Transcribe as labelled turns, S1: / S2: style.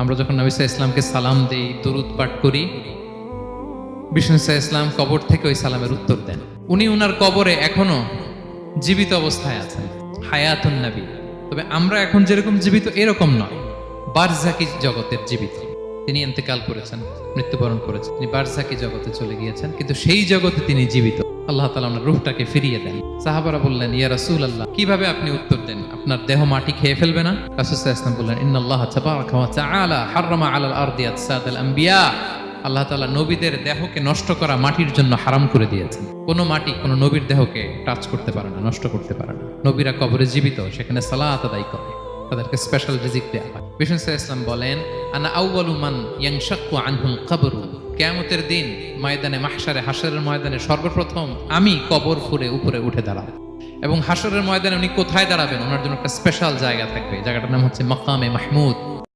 S1: আমরা যখন নবী আলাইহি ইসলামকে সালাম দেই, দরুদ পাঠ করি, বিষ্ণু আলাইহি ইসলাম কবর থেকে ওই সালামের উত্তর দেন। উনি উনার কবরে এখনও জীবিত অবস্থায় আছেন। হায়াতুন নবী। তবে আমরা এখন যেরকম জীবিত, এরকম নয়। বারজাকি জগতের জীবিত। তিনি ইন্তেকাল করেছেন, মৃত্যুবরণ করেছেন। তিনি বারজাকি জগতে চলে গিয়েছেন, কিন্তু সেই জগতে তিনি জীবিত। আল্লাহ তালা ওনার রূহটাকে ফিরিয়ে দেন। সাহাবারা বললেন, ইয়া রাসূল আল্লাহ কীভাবে আপনি উত্তর দেন? আপনার দেহ মাটি খেয়ে ফেলবে না? ইসলাম বললেন আলাল আম্বিয়া। আল্লাহ তাআলা নবীদের দেহকে নষ্ট করা মাটির জন্য হারাম করে দিয়েছেন। কোনো মাটি কোনো নবীর দেহকে টাচ করতে পারে না, নষ্ট করতে পারে না। নবীরা কবরে জীবিত, সেখানে সালাত আদায় করে, তাদেরকে স্পেশাল রিজিক দেওয়া হয়। বিষ্ণু ইসলাম বলেন, আনা আউয়ালু মান ইয়াংশাক্কু আনহুল কবরু। কিয়ামতের দিন ময়দানে মাহসারে হাসরের ময়দানে সর্বপ্রথম আমি কবর ফুরে উপরে উঠে দাঁড়াবো। এবং হাসরের ময়দানে উনি কোথায় দাঁড়াবেন? ওনার জন্য একটা স্পেশাল জায়গা থাকবে। জায়গাটার নাম হচ্ছে মাকামে মাহমুদ।